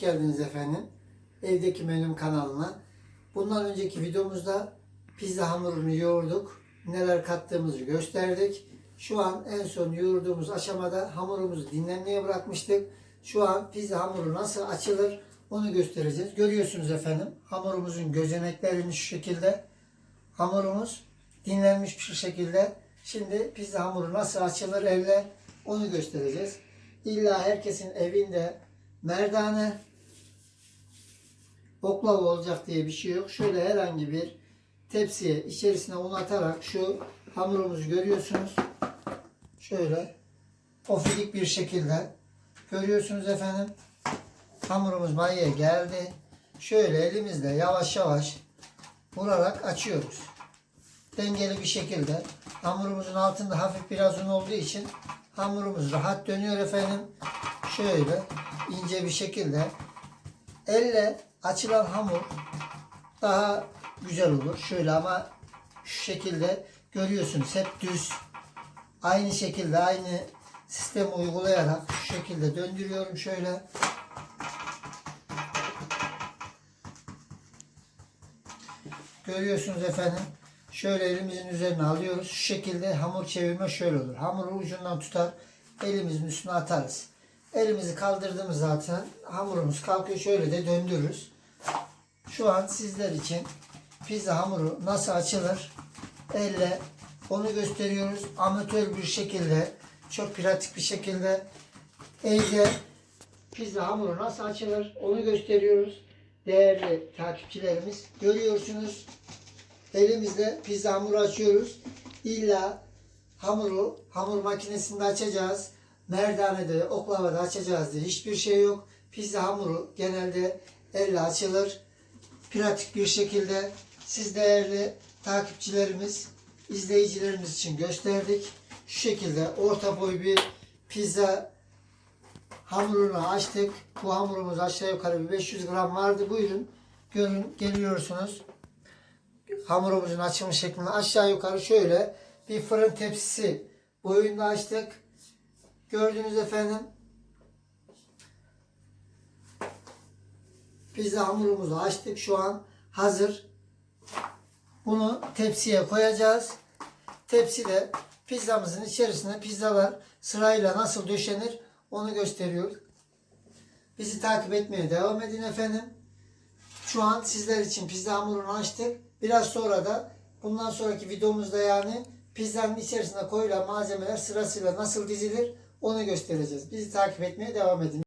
geldiniz efendim. Evdeki Menüm kanalına. Bundan önceki videomuzda pizza hamurunu yoğurduk. Neler kattığımızı gösterdik. Şu an en son yoğurduğumuz aşamada hamurumuzu dinlenmeye bırakmıştık. Şu an pizza hamuru nasıl açılır onu göstereceğiz. Görüyorsunuz efendim hamurumuzun gözeneklerini şu şekilde. Hamurumuz dinlenmiş bir şekilde. Şimdi pizza hamuru nasıl açılır elle onu göstereceğiz. İlla herkesin evinde merdane oklava olacak diye bir şey yok. Şöyle herhangi bir tepsiye içerisine un atarak şu hamurumuzu görüyorsunuz. Şöyle ofidik bir şekilde görüyorsunuz efendim. Hamurumuz mayaya geldi. Şöyle elimizle yavaş yavaş vurarak açıyoruz. Dengeli bir şekilde hamurumuzun altında hafif biraz un olduğu için hamurumuz rahat dönüyor efendim. Şöyle ince bir şekilde elle açılan hamur daha güzel olur. Şöyle ama şu şekilde görüyorsunuz hep düz. Aynı şekilde aynı sistemi uygulayarak şu şekilde döndürüyorum şöyle. Görüyorsunuz efendim. Şöyle elimizin üzerine alıyoruz. Şu şekilde hamur çevirme şöyle olur. Hamuru ucundan tutar. Elimizin üstüne atarız. Elimizi kaldırdığımız zaten hamurumuz kalkıyor. Şöyle de döndürürüz. Şu an sizler için pizza hamuru nasıl açılır? Elle onu gösteriyoruz. Amatör bir şekilde, çok pratik bir şekilde evde pizza hamuru nasıl açılır? Onu gösteriyoruz. Değerli takipçilerimiz görüyorsunuz. Elimizle pizza hamuru açıyoruz. İlla hamuru hamur makinesinde açacağız. Merdanede, oklavada açacağız diye hiçbir şey yok. Pizza hamuru genelde elle açılır. Pratik bir şekilde siz değerli takipçilerimiz, izleyicilerimiz için gösterdik. Şu şekilde orta boy bir pizza hamurunu açtık. Bu hamurumuz aşağı yukarı bir 500 gram vardı. Buyurun görün geliyorsunuz hamurumuzun açılmış şeklinde aşağı yukarı şöyle bir fırın tepsisi boyunda açtık. Gördünüz efendim. Pizza hamurumuzu açtık. Şu an hazır. Bunu tepsiye koyacağız. Tepside pizzamızın içerisine pizzalar sırayla nasıl döşenir onu gösteriyoruz. Bizi takip etmeye devam edin efendim. Şu an sizler için pizza hamurunu açtık. Biraz sonra da bundan sonraki videomuzda yani pizzanın içerisine koyulan malzemeler sırasıyla nasıl dizilir onu göstereceğiz. Bizi takip etmeye devam edin.